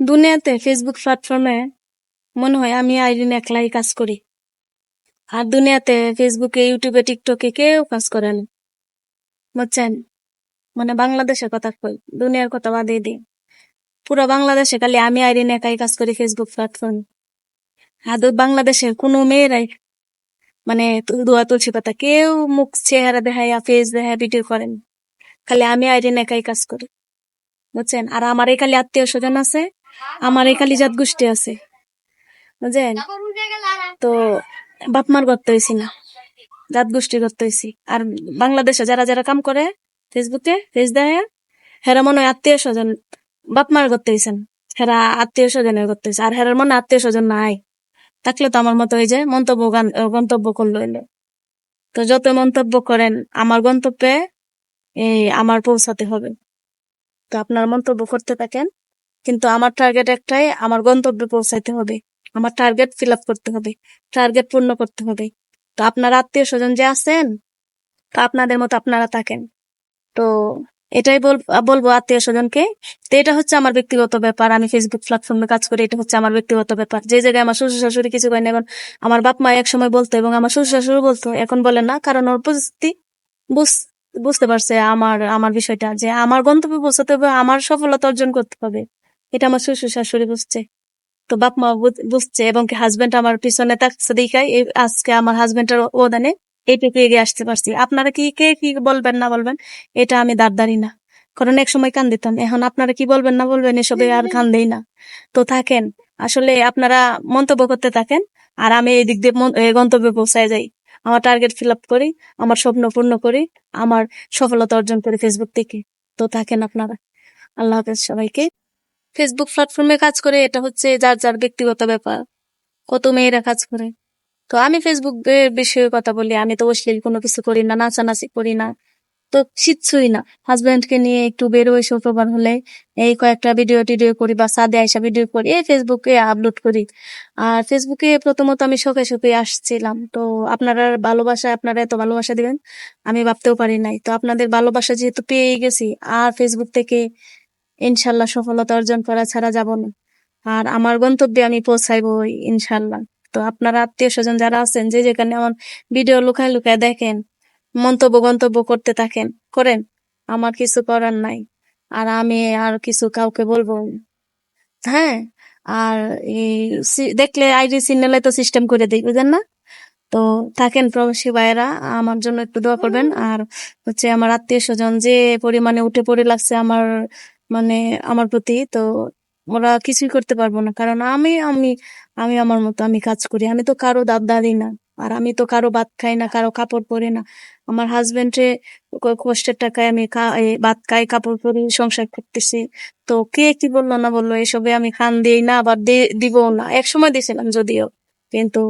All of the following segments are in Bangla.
দুনিয়াতে ফেসবুক প্ল্যাটফর্মে মনে হয় আমি আইরিন একলাই কাজ করি। আর দুনিয়াতে ফেসবুকে ইউটিউবে টিকটকে কেউ কাজ করে না। বুঝছেন? মানে বাংলাদেশের কথা কই, দুনিয়ার কথা বাদে দিই। পুরো বাংলাদেশে খালি আমি আইরিন একাই কাজ করি ফেসবুক প্ল্যাটফর্মে আর বাংলাদেশের কোনো মেয়েরাই মানে দোয়া তুলসী পাতা কেউ মুখ, চেহারা দেখায় ফেস দেখায় ভিডিও করেন খালি আমি আইরিন একাই কাজ করি। বুঝছেন? আর আমার এই খালি আত্মীয় স্বজন আছে। আমার এই খালি জাত গোষ্ঠী আছে। বুঝছেন তো বাপ মার করতে হয়েছি না। জাত গোষ্ঠী করতে হয়েছি আর বাংলাদেশে যারা যারা কাম করে, ফেসবুকে ফেস দেয় হেরা মনে হয় আত্মীয় স্বজন বাপ মার করতে হয়েছেন হেরা আত্মীয় স্বজনের করতে হয়েছে আর হেরার মনে আত্মীয় স্বজন নাই। থাকলে তো আমার মতো ওই যে মন্তব্য গান- গন্তব্য করল এলো। তো যত মন্তব্য করেন, আমার গন্তব্যে এই আমার পৌঁছাতে হবে। তো আপনার মন্তব্য করতে থাকেন কিন্তু আমার টার্গেট একটাই, আমার গন্তব্যে পৌঁছাইতে হবে। আমার টার্গেট ফিল আপ করতে হবে টার্গেট পূর্ণ করতে হবে। তো আপনার আত্মীয় স্বজন যে আছেন, তো আপনাদের মতো আপনারা থাকেন। তো এটাই বলব আত্মীয় স্বজনকে তো এটা হচ্ছে আমার ব্যক্তিগত ব্যাপার, আমি ফেসবুক প্ল্যাটফর্মে কাজ করি, এটা হচ্ছে আমার ব্যক্তিগত ব্যাপার। যে জায়গায় আমার শ্বশুর শাশুড়ি কিছু করে না এখন আমার বাপ মা এক সময় বলতো, এবং আমার শ্বশুর শাশুড়ি বলতো, এখন বলে না, কারণ ওর বুঝ- বুঝতে পারছে আমার আমার বিষয়টা, যে আমার গন্তব্যে পৌঁছাতে হবে, আমার সফলতা অর্জন করতে হবে। এটা আমার শ্বশুর শাশুড়ি বুঝছে। তো বাপ মা বুঝ- বুঝছে এবং কি হাজবেন্ড আমার পিছনে থাকছে দেখাই আজকে আমার হাজবেন্ডের অবদানে এইটুকু এগিয়ে আসতে পারছি। আপনারা কি, কে কি বলবেন না বলবেন? এটা আমি দাঁড়দারি না। কারণ এক সময় কান দিতাম। এখন আপনারা কি বলবেন না বলবেন এসবে আর কান দেই না। তো থাকেন। আসলে আপনারা মন্তব্য করতে থাকেন। আর আমি এই দিক দিয়ে গন্তব্যে পৌঁছায় যাই। আমার টার্গেট ফিল আপ করি, আমার স্বপ্ন পূর্ণ করি, আমার সফলতা অর্জন করি ফেসবুক থেকে। তো থাকেন আপনারা। আল্লাহ হাফেজ সবাইকে। ফেসবুক প্ল্যাটফর্মে কাজ করে, এটা হচ্ছে যার যার ব্যক্তিগত ব্যাপার। কত মেয়েরা কাজ করে। তো আমি ফেসবুক বিষয়ে কথা বলি, আমি তো অশ্লীল কোনো কিছু করি না, নাচানাচি করি না। তো কিচ্ছুই না। হাজবেন্ড কে নিয়ে একটু বেরোই শুক্রবার হলে, এই কয়েকটা ভিডিও টিডিও করি বা সাদে আইসা ভিডিও করি, এই ফেসবুকে আপলোড করি। আর ফেসবুকে প্রথমত আমি শখে শখে আসছিলাম। তো আপনারা ভালোবাসা, আপনারা এত ভালোবাসা দিবেন, আমি ভাবতেও পারি নাই। তো আপনাদের ভালোবাসা যেহেতু পেয়ে গেছি, আর ফেসবুক থেকে ইনশাল্লাহ সফলতা অর্জন করা ছাড়া যাব না। আর আমার গন্তব্যে আমি পৌঁছাইবো ইনশাল্লাহ। তো আপনারা আত্মীয় স্বজন যারা আছেন, যে যেখানে আমার ভিডিও লুকায় লুকায় দেখেন, মন্তব্য গন্তব্য করতে থাকেন, করেন। আমার কিছু করার নাই। আর আমি আর কিছু কাউকে বলব হ্যাঁ আর দেখলে আইডি সিগনালে তো সিস্টেম করে দিই, বুঝেন না? তো থাকেন প্রবাসী ভাইয়েরা, আমার জন্য একটু দোয়া করবেন। আর হচ্ছে আমার আত্মীয় স্বজন যে পরিমাণে উঠে পড়ে লাগছে, আমার মানে আমার প্রতি, তো ওরা কিছুই করতে পারব না। কারণ আমি আমি আমি আমার মতো আমি কাজ করি। আমি তো কারও দাব দাদি না, আর আমি তো কারও ভাত খাই না, কারও কাপড় পরে না। আমার হাজবেন্ডে কষ্টের টাকায় আমি ভাত খাই, কাপড় পরি, সংসার করতেছি। তো কে কি বলল না বলল, এসবে আমি খান দিই না, আবার দিব না। এক সময় দিয়েছিলাম যদিও, কিন্তু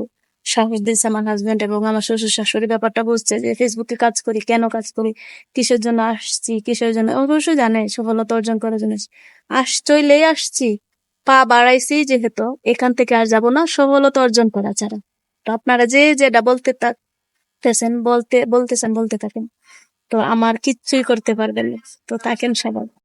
সাহস দিয়েছে আমার হাজবেন্ড এবং আমার শ্বশুর শাশুড়ি ব্যাপারটা বুঝছে যে ফেসবুকে কাজ করি, কেন কাজ করি, কিসের জন্য আসছি, কিসের জন্য অবশ্যই জানে, সফলতা অর্জন করার জন্য। আস চইলেই আসছি, পা বাড়াইছি যেহেতু, এখান থেকে আর যাব না, সফলতা অর্জন করা ছাড়া। তো আপনারা যে যেটা বলতে থাকতেছেন, বলতে, বলতেছেন, বলতে থাকেন। তো আমার কিচ্ছুই করতে পারবেন তো থাকেন সবাই।